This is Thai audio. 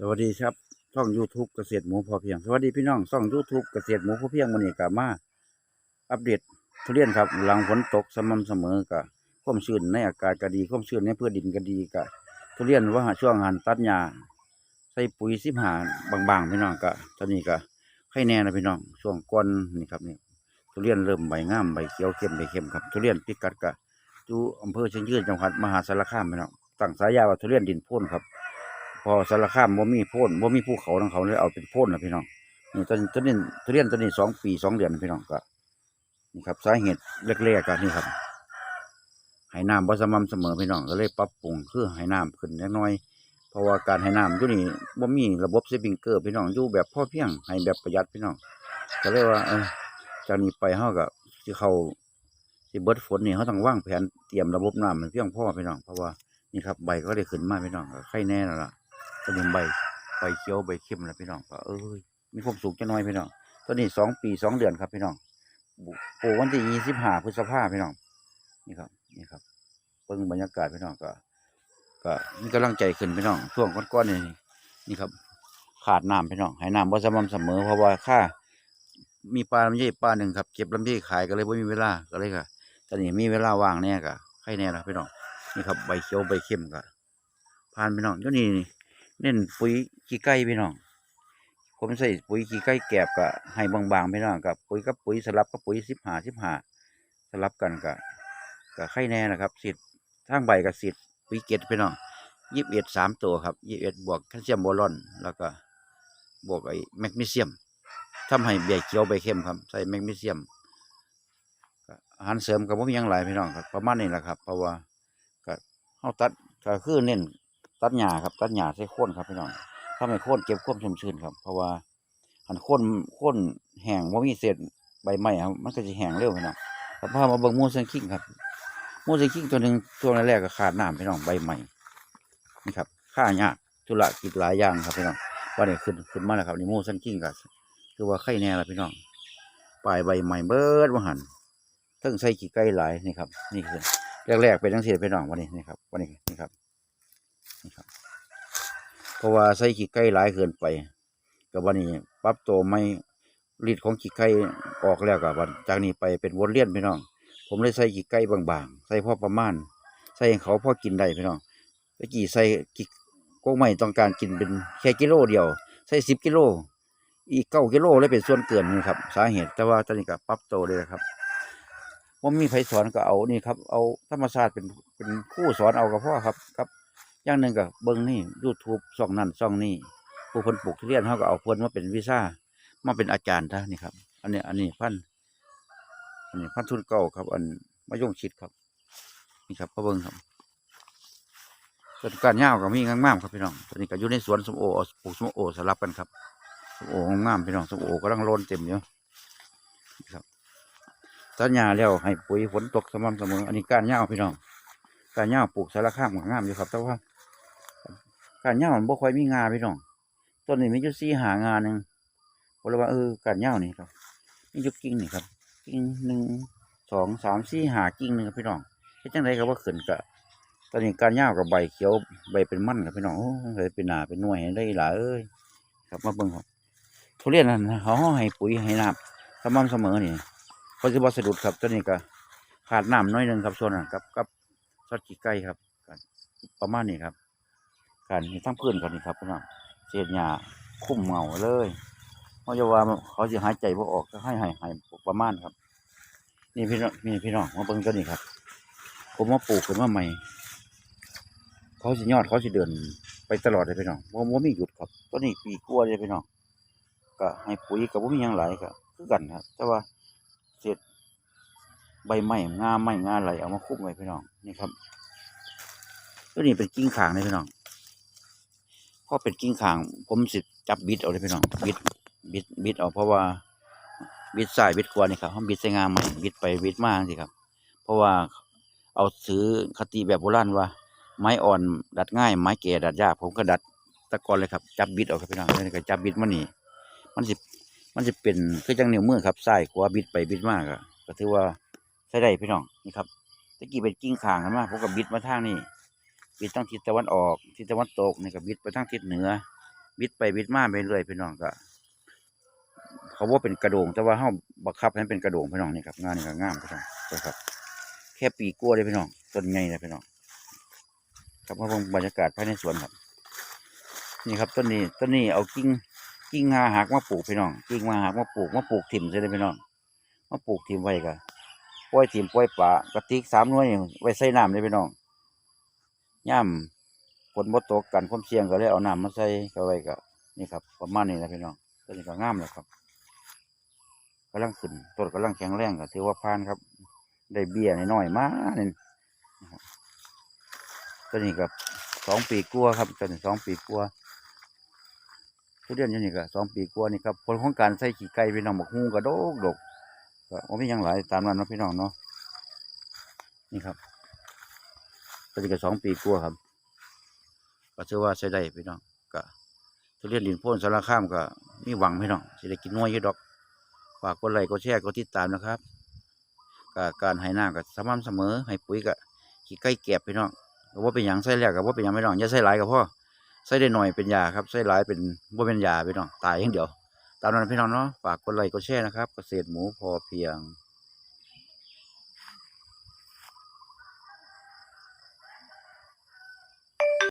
สวัสดีครับช่อง YouTube เกษตรหมูพอเพียง สวัสดีพี่น้องช่อง YouTube เกษตรหมูพอเพียงวันนี้กับมา อัปเดตทุเรียนครับ หลังฝนตกสม่ำเสมอกับความชื้นในอากาศก็ดีความชื้นในพื้นดินก็ดีกับทุเรียนว่าช่วงหันตัดหญ้าใส่ปุ๋ยสิบหาบางๆพี่น้องก็ตอนนี้ก็ไข่แน่นะพี่น้องช่วงก่อนนี่ครับนี่ทุเรียนเริ่มใบงามใบเขียวเข้มใบเข้มครับทุเรียนพิกัดก็อยู่อำเภอเชียงยืนจังหวัดมหาสารคามพี่น้องตั้งสายาว่าทุเรียนดินพ่นครับ พอสารคามบ่มีโพ่นบ่มีภูเขาทั้งเขาเลยเอาเป็นโพ่นนะพี่น้องนี่ต้นต้นนี้ทุเรียนต้นนี้สองปีสองเดือนนะพี่น้องก็นี่ครับ สาเหตุแรกๆก็นี่ครับให้น้ำบ่สม่ำเสมอพี่น้องก็เลยปรับปรุงคือให้น้ำขึ้นเล็กน้อยเพราะว่าการให้น้ำอยู่นี่บ่มีระบบสปริงเกอร์พี่น้องอยู่แบบพ่อเพียงให้แบบประหยัดพี่น้องก็เลยว่าเออจากนี้ไปเฮาก็สิเข้าสิเบิดฝนนี่เฮาต้องวางแผนเตรียมระบบน้ำให้เพียงพ่อพี่น้องเพราะว่านี่ครับใบก็ได้ขึ้นมาพี่น้องก็ไข่แน่แล้วล่ะ ตัวนี้ใบใบเขียวใบเข้มแล้วพี่น้องก็เอ้ยมีความสุขจะน้อยพี่น้องตัวนี้สองปีสองเดือนครับพี่น้องปลูกวันที่ยี่สิบห้าพฤษภาพี่น้องนี่ครับนี่ครับเบิ่งบรรยากาศพี่น้องก็ก็มีกำลังใจขึ้นพี่น้องช่วงก้อนๆนี่นี่ครับ ขาดน้ำพี่น้องให้น้ำบ่สม่ำเสมอเพราะว่าค่ามีปลาลำไยปลาหนึ่งครับเก็บลำไยขายก็เลยไม่มีเวลาก็เลยค่ะตอนนี้มีเวลาว่างแน่ก็ใครแน่ละพี่น้องนี่ครับใบเขียวใบเข้มก็ผ่านพี่น้องเดี๋ยวนี้นี่ เน้นปุ๋ยขี้ไก่พี่น้อง ผมใส่ปุ๋ยขี้ไก่แกบกับให้บางๆพี่น้องกับปุ๋ยกับปุ๋ยสลับกับปุ๋ยสิบหาสิบหาสลับกันกับกับไข่แน่นะครับสิทธิ์ทางใบกับสิทธิ์ปุ๋ยเกตพี่น้องยี่สิบเอ็ดสามตัวครับยี่สิบเอ็ดบวกแคลเซียมโบรอน แล้วก็บวกไอ้แมกนีเซียมทำให้ใบเขียวใบเข้มครับ ใส่แมกนีเซียมก็อาหารเสริมกับผมยังหลายพี่น้องครับประมาณนี้แหละครับ เพราะว่าก็เขาตัดก็คือเน้น ตัดหญ้าครับ ตัดหญ้าใส่โค่นครับพี่น้องถ้าไม่โค่นเก็บความชุ่มชื้นครับ เพราะว่าหันโค่นโค่นแห้งว่ามีเศษใบไม้ครับมันก็จะแห้งเร็วพี่น้องครับพามาเบิ่งมูสันคิงครับมูสันคิงตัวหนึ่งช่วแรกๆก็ขาดน้ำพี่น้องใบใหม่นี่ครับค่ายากธุระกิจหลายอย่างครับพี่น้องว่าเนี่ยขึ้นขึ้นมาแล้วครับนี่มูสันคิงก็คือว่าไข่แน่แล้วพี่น้องปลายใบใหม่เบิดว่าหันทั้งใส่ขี้ไก่หลายนี่ครับ นี่คือแรกๆเป็นทั้งเสียพี่น้องวันนี้นี่ครับวันนี้นี่ครับ นะครับ เพราะว่าใส่ขี้ไก่หลายเกินไปกับวันนี้ปรับตัวไม่รีดของขี้ไก่ออกแล้วกับวันจากนี้ไปเป็นวนเลียนพี่น้อง ผมเลยใส่ขี้ไก่บางๆ ใส่พ่อประมาณ ใส่เขาพ่อกินได้พี่น้องตะกี้ใส่กิโก้ไม่ต้องการกินเป็นแค่กิโลเดียว ใส่สิบกิโล อีกเก้ากิโลเลยเป็นส่วนเกินนี่ครับ สาเหตุแต่ว่าตอนนี้ก็ปรับโตเลยครับว่ามีไผสอนก็เอานี่ครับ เอาธรรมชาติเป็นเป็นผู้สอนเอากับพ่อครับครับ อย่างหนึ่งก็เบิ้งนี่ยูทูบช่องนั่นช่องนี่ผู้คนปลูกทุเรียนเขาก็เอาเพิ่นมาเป็นวิชามาเป็นอาจารย์ท่านี่ครับ อันนี้อันนี้พันอันนี้พันธุ์ทุนเก่าครับ อันมะยงชิดครับ นี่ครับก็เบิ้งครับต้นการย่าวก็มีงามๆครับพี่น้องตอนนี้ก็อยู่ในสวนสมโอปลูกสมโอสลับกันครับสมโองามๆพี่น้องสมโอกำลังโลนเต็มอยู่ครับตัดหญ้าแล้วให้ปุ๋ยฝนตกสม่ำเสมอ อันนี้การย่าวพี่น้องการย่าวปลูกสารข้ามงามอยู่ครับแต่ว่า การย่ามันบ่ค่อยมีงาพี่น้องต้นนี้มีอยู่สี่หางานหนึ่งผมเลยว่าเออการย่านี่ครับมีอยู่กิ่งนี่ครับ กิ่งหนึ่งสองสามสี่หากิ่งหนึ่งครับพี่น้องเฮ็ดจังไดก็ว่าขึ้นกะตอนนี้การย่ากับใบเขียวใบเป็นมันครับพี่น้องโอ้เลยเป็นหนาเป็นหน่วยได้หลายเอ้ยครับมาเบิ่งครับทุเรียนนั่นเขาให้ปุ๋ยให้น้ำสม่ำเสมอนี่เขาจะบ่สะดุดครับตอนนี้ก็ขาดน้ำน้อยหนึ่งครับส่วนนั้นกับกับซอสกีไก่ครับ ประมาณนี้ครับ การมีทั้งพื้นกันนี่ครับพี่น้องเศษหญ้าคุ้มเงาเลยเขาจะว่าเขาจะหายใจบ่ออกก็ให้ห้ให้ประมาณครับ นี่พี่น้องนี่พี่น้องมาเบิ่งตัวนี้ครับ ผมมาปลูกขึ้นมาใหม่ เขาสิยอดเขาสิเดินไปตลอดเลยพี่น้องว่าว่ามีหยุดครับตัวนี้ปีกลัวเลยพี่น้องก็ให้ปุ๋ยกับว่ามีหยังหลายก็คือกันครับ แต่ว่าเศษใบไม้งาไม้งาไหลเอามาคุ้มไว้พี่น้องนี่ครับตัวนี้เป็นกิ้งขางเลยพี่น้อง พอเป็นกิ้งข่าง ผมสิจับบิดเอาเลยพี่น้องบิดบิดบิดเอาเพราะว่าบิดสายบิดขวานี่ครับเขาบิดใส่งามใหม่บิดไปบิดมากสิครับ เพราะว่าเอาซื้อคติแบบโบราณว่า ไม้อ่อนดัดง่าย ไม้แก่ดัดยากผมก็ดัดตะกอนเลยครับจับบิดเอาครับพี่น้องนี่ก็จับบิดมานี่มันสิมันสิเป็นคือจังนิ้วมือครับซ้ายขวาบิดไปบิดมาก็ก็ถือว่าใช้ได้พี่น้องนี่ครับตะกี้เป็นกิ้งข่างกันมากผมก็บิดมาทางนี้ บิดทางทิศตะวันออก ทิศตะวันตกนี่ก็บิดไปทางทิศเหนือ บิดไปบิดมาไปเรื่อยพี่น้องก็เขาว่าเป็นกระโดงแต่ว่าเฮาบังคับให้มันเป็นกระโดงพี่น้องนี่ครับงานนี่ก็งามพี่น้องนะครับ แค่ปีกลัวเลยพี่น้องต้นไงนะพี่น้องครับมาเบิ่งบรรยากาศภายในสวนครับ นี่ครับต้นนี้ต้นนี้เอากิ่งกิ่งงาหักมาปลูกพี่น้องกิ่งมาหักมาปลูกมาปลูกถิ่มใช่ไหมพี่น้องมาปลูกถิ่มไว้ก็ปล่อยถิ่มปล่อยป่ากระติกสามน่วยไว้ใส่น้ำเลยพี่น้อง ย่ำฝนบ่ตกกันความเสี่ยงก็เลยเอาน้ำมาใส่ก็ไว้ก็นี่ครับ ประมาณนี้นะพี่น้องต้นนี้ก็งามแล้วครับกำลังขึ้นต้นกำลังแข็งแรงก็ถือว่าผ่านครับ ได้เบี้ยน้อยๆมากนี่ต้นนี้กับสองปีกลัวครับต้นนี้สองปีกลัวทุเรียนอยู่นี่ก็สองปีกว่านี่ครับผลของการใส่ขี้ไก่พี่น้องบักฮุ้งก็โดกดกก็บ่มีหยังหลายตามนั้นนะพี่น้องเนาะนี่ครับ ตอนนี้ก็สองปีกว่าครับก็เชื่อว่าใช้ได้พี่น้องก็ทุเรียนดินโพ่นสารคามก็มีหวังพี่น้องสิได้กินน้อยยู่ดอกฝากกดไลค์กดแชร์กดติดตามนะครับก็การให้น้ำก็สม่ำเสมอ ให้ปุ๋ยก็ขี้ไก่แก็บพี่น้องก็ว่าเป็นหยังใส่แล้วก็ว่าเป็นหยังพี่น้องอย่าใส่หลายก็พอใส่ได้หน่อยเป็นยาครับใส่หลายเป็นบ่าเป็นยาพี่น้องตายอย่างเดียว ตามนั้นพี่น้องเนาะฝากกดไลค์กดแชร์นะครับ เกษตรหมูพอเพียง